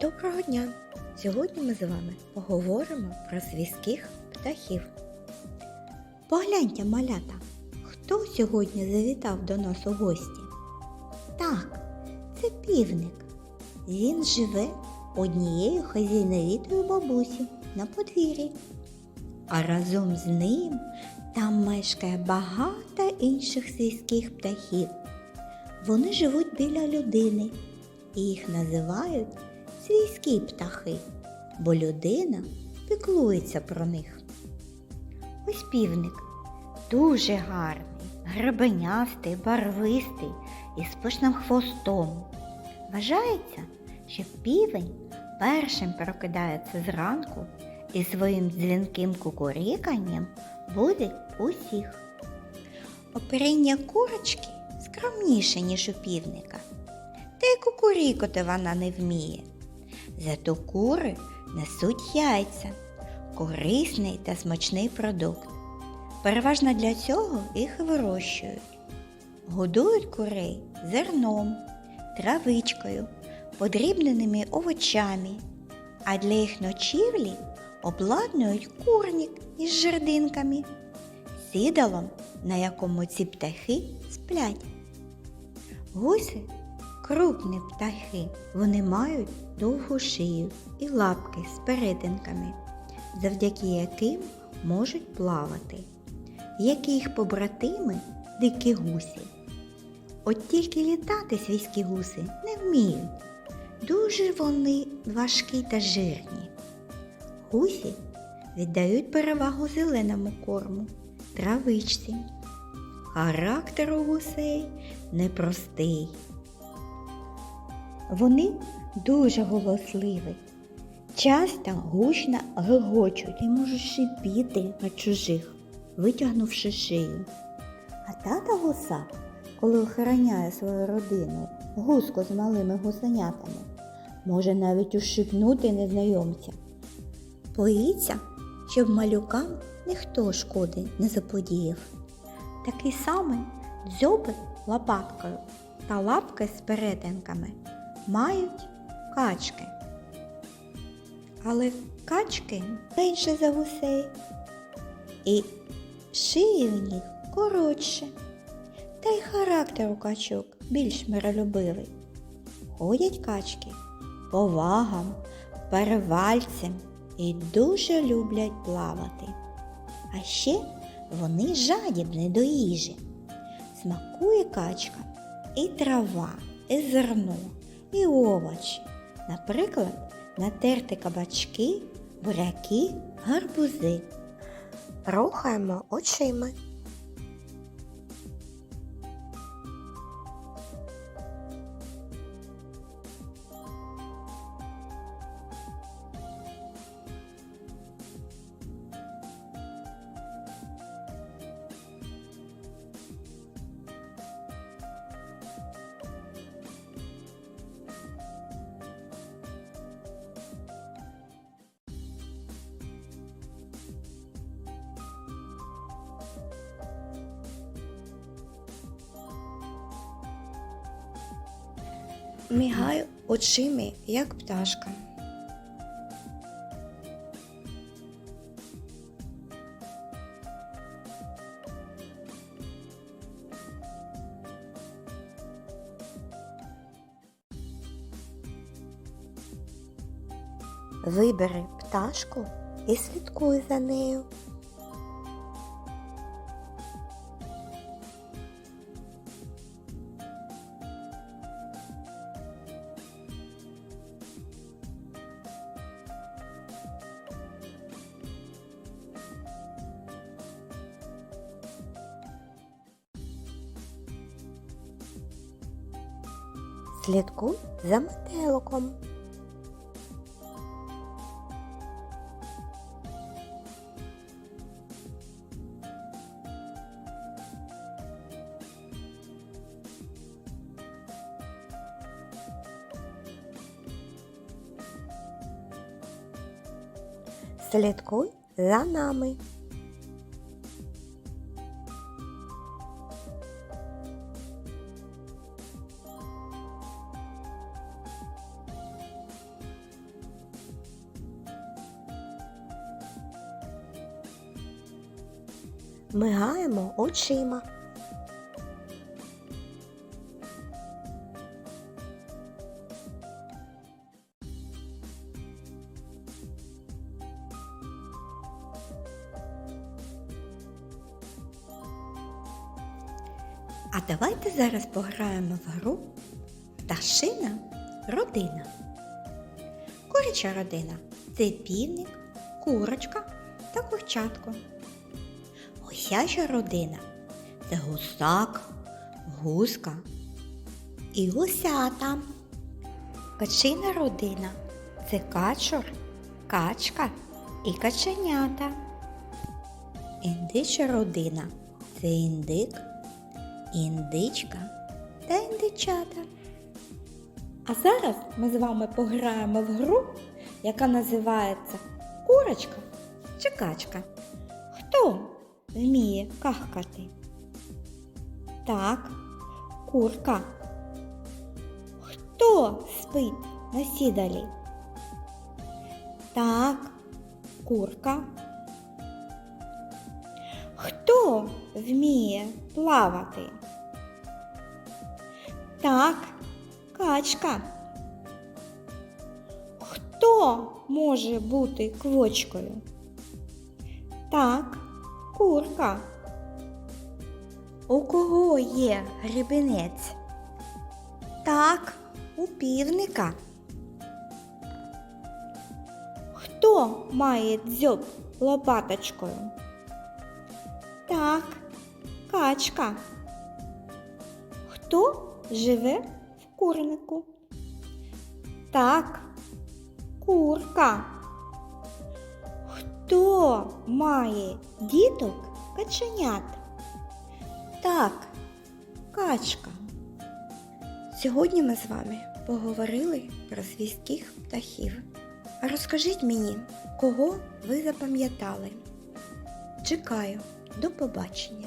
Доброго дня! Сьогодні ми з вами поговоримо про свійських птахів. Погляньте, малята, хто сьогодні завітав до нас у гості? Так, це півник. Він живе однією хазяйновітою бабусі на подвір'ї. А разом з ним там мешкає багато інших свійських птахів. Вони живуть біля людини і їх називають свійські птахи, бо людина піклується про них. Ось півник дуже гарний, гребенястий, барвистий і з пишним хвостом. Вважається, що півень першим прокидається зранку і своїм дзвінким кукуріканням буде усіх. Оперіння курочки скромніше, ніж у півника. Та й кукурікати вона не вміє. Зато кури несуть яйця, корисний та смачний продукт. Переважно для цього їх вирощують. Годують курей зерном, травичкою, подрібненими овочами, а для їх ночівлі обладнують курник із жердинками, сідалом, на якому ці птахи сплять. Гуси крупні птахи, вони мають довгу шию і лапки з перетинками, завдяки яким можуть плавати, як і їх побратими дикі гусі. От тільки літати свійські гуси не вміють. Дуже вони важкі та жирні. Гусі віддають перевагу зеленому корму, травичці. Характер у гусей непростий. Вони дуже голосливі, часто гучно гегочуть і можуть шипіти на чужих, витягнувши шию. А тата гуса, коли охороняє свою родину, гуску з малими гусенятами, може навіть ушипнути незнайомця. Боїться, щоб малюкам ніхто шкоди не заподіяв. Такий самий дзьоби лопаткою та лапки з перетинками мають качки. Але качки менше за гусей і шиї в них коротше. Та й характер у качок більш миролюбивий. Ходять качки повагам, перевальцем і дуже люблять плавати. А ще вони жадібні до їжі. Смакує качка і трава, і зерно, і овочі. Наприклад, натерти кабачки, буряки, гарбузи. Рухаємо очима. Мігаю очима, як пташка. Вибери пташку і слідкуй за нею. Слідкуй за метеликом. Слідкуй за нами. Мигаємо очима. А давайте зараз пограємо в гру Пташина родина. Куряча родина це півник, курочка та курчатко. Гусяча родина це гусак, гуска і гусята. Качина родина це качур, качка і каченята. Індича родина це індик, індичка та індичата. А зараз ми з вами пограємо в гру, яка називається Курочка чи качка. Хто вміє кахкати? Так, курка. Хто спить на сідалі? Так, курка. Хто вміє плавати? Так, качка. Хто може бути квочкою? Так, курка. У кого є гребенець? Так, у півника. Хто має дзьоб лопаточкою? Так, качка. Хто живе в курнику? Так, курка. Хто має діток каченят? Так, качка. Сьогодні ми з вами поговорили про свійських птахів. Розкажіть мені, кого ви запам'ятали? Чекаю, до побачення!